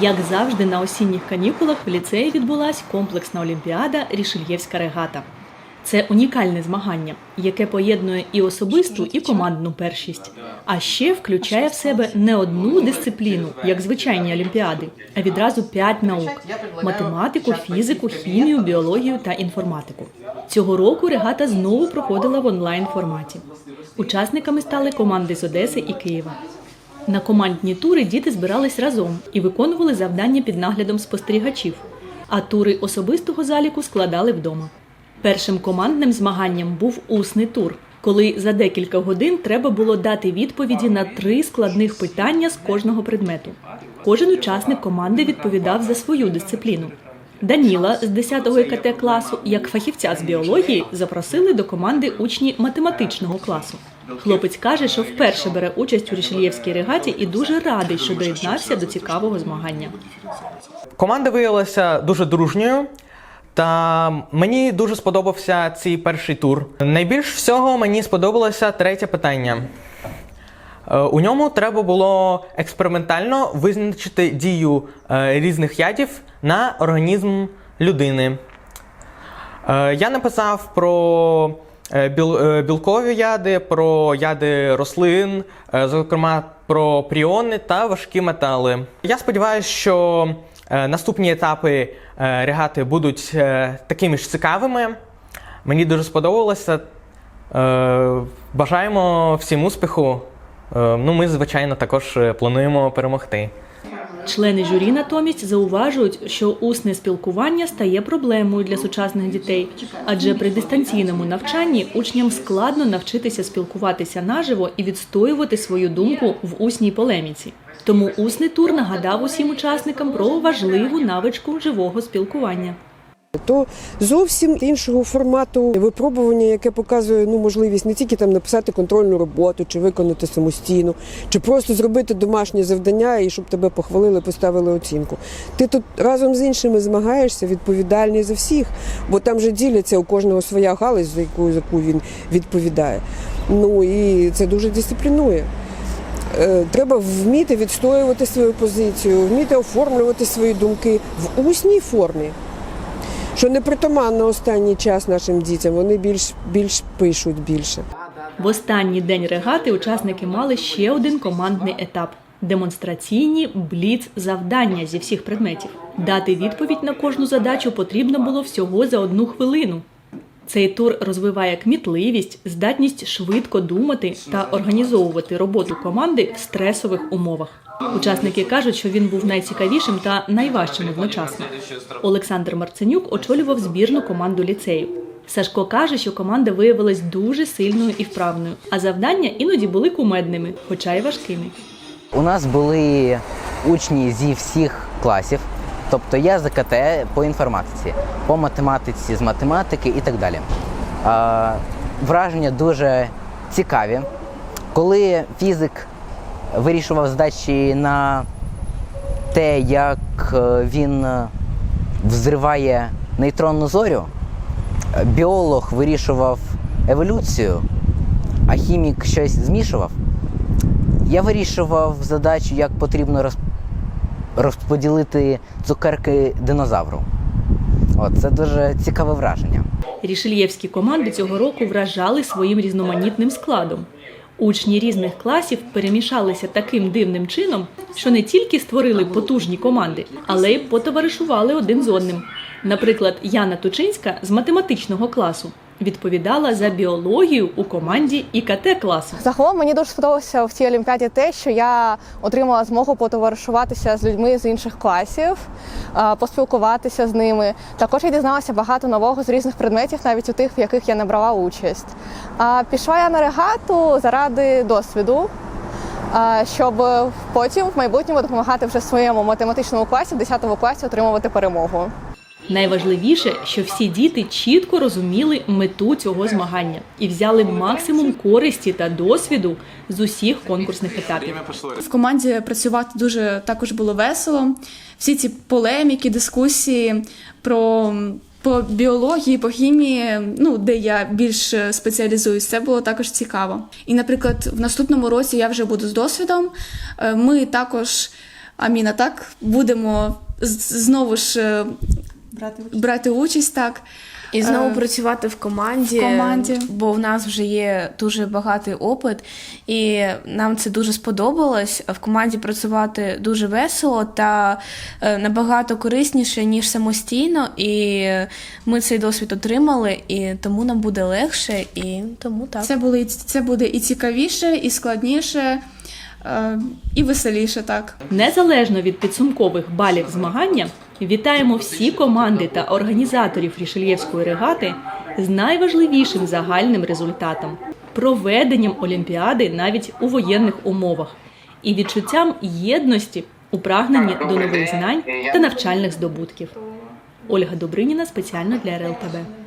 Як завжди, на осінніх канікулах в ліцеї відбулась комплексна олімпіада Рішельєвська регата. Це унікальне змагання, яке поєднує і особисту, і командну першість. А ще включає в себе не одну дисципліну, як звичайні олімпіади, а відразу п'ять наук: математику, фізику, хімію, біологію та інформатику. Цього року регата знову проходила в онлайн форматі. Учасниками стали команди з Одеси і Києва. На командні тури діти збирались разом і виконували завдання під наглядом спостерігачів, а тури особистого заліку складали вдома. Першим командним змаганням був усний тур, коли за декілька годин треба було дати відповіді на три складних питання з кожного предмету. Кожен учасник команди відповідав за свою дисципліну. Даніла з 10-го КТ класу, як фахівця з біології, запросили до команди учні математичного класу. Хлопець каже, що вперше бере участь у Рішельєвській регаті і дуже радий, що доєднався до цікавого змагання. Команда виявилася дуже дружньою, та мені дуже сподобався цей перший тур. Найбільш всього мені сподобалося третє питання. Е, У ньому треба було експериментально визначити дію е, різних ядів на організм людини. Е, Я написав про біл- білкові яди, про яди рослин, зокрема про пріони та важкі метали. Я сподіваюся, що наступні етапи регати будуть такими ж цікавими. Мені дуже сподобалося. Бажаємо всім успіху. Е, Ну, ми, звичайно, також е, плануємо перемогти. Члени журі натомість зауважують, що усне спілкування стає проблемою для сучасних дітей, адже при дистанційному навчанні учням складно навчитися спілкуватися наживо і відстоювати свою думку в усній полеміці. Тому усний тур нагадав усім учасникам про важливу навичку живого спілкування. То зовсім іншого формату випробування, яке показує ну, можливість не тільки там написати контрольну роботу, чи виконати самостійно, чи просто зробити домашнє завдання і щоб тебе похвалили, поставили оцінку. Ти тут разом з іншими змагаєшся, відповідальний за всіх, бо там же діляться у кожного своя галузь, за яку, за яку він відповідає. Ну і це дуже дисциплінує. Е, Треба вміти відстоювати свою позицію, вміти оформлювати свої думки в усній формі що не притаманно останній час нашим дітям. Вони більш більш пишуть більше. В останній день регати учасники мали ще один командний етап демонстраційні бліц завдання зі всіх предметів. Дати відповідь на кожну задачу потрібно було всього за одну хвилину. Цей тур розвиває кмітливість, здатність швидко думати та організовувати роботу команди в стресових умовах. Учасники кажуть, що він був найцікавішим та найважчим одночасно. Олександр Марценюк очолював збірну команду ліцею. Сашко каже, що команда виявилась дуже сильною і вправною, а завдання іноді були кумедними, хоча й важкими. У нас були учні зі всіх класів, тобто я з КТ по інформатиці, по математиці з математики і так далі. Враження дуже цікаві. Коли фізик вирішував задачі на те, як е, він е, взриває нейтронну зорю, біолог вирішував еволюцію, а хімік щось змішував. Я вирішував задачу, як потрібно. Розподілити цукерки динозавру. От, це дуже цікаве враження. Рішельєвські команди цього року вражали своїм різноманітним складом. Учні різних класів перемішалися таким дивним чином, що не тільки створили потужні команди, але й потоваришували один з одним. Наприклад, Яна Тучинська з математичного класу відповідала за біологію у команді ІКТ класу. Загалом мені дуже сподобалося в цій олімпіаді те, що я отримала змогу потоваришуватися з людьми з інших класів, поспілкуватися з ними. Також я дізналася багато нового з різних предметів, навіть у тих, в яких я не брала участь. А пішла я на регату заради досвіду. Щоб потім в майбутньому допомагати вже своєму математичному класі, в 10 класі отримувати перемогу. Найважливіше, що всі діти чітко розуміли мету цього змагання і взяли максимум користі та досвіду з усіх конкурсних етапів. В команді працювати дуже також було весело. Всі ці полеміки, дискусії про по біології, по хімії, ну де я більш спеціалізуюсь, це було також цікаво. І, наприклад, в наступному році я вже буду з досвідом. Е, Ми також Аміна, так будемо знову ж е, брати участь так. І знову Е, працювати в команді, в команді. бо в нас вже є дуже багатий опит, і нам це дуже сподобалось. В команді працювати дуже весело та е, набагато корисніше, ніж самостійно. І ми цей досвід отримали, і тому нам буде легше, і тому так. Це, були, це буде і цікавіше, і складніше, е, і веселіше, так. Незалежно від підсумкових балів змагання, вітаємо всі команди та організаторів Рішельєвської регати з найважливішим загальним результатом проведенням Олімпіади навіть у воєнних умовах і відчуттям єдності у прагненні до нових знань та навчальних здобутків. Ольга Добриніна спеціально для РЛТБ.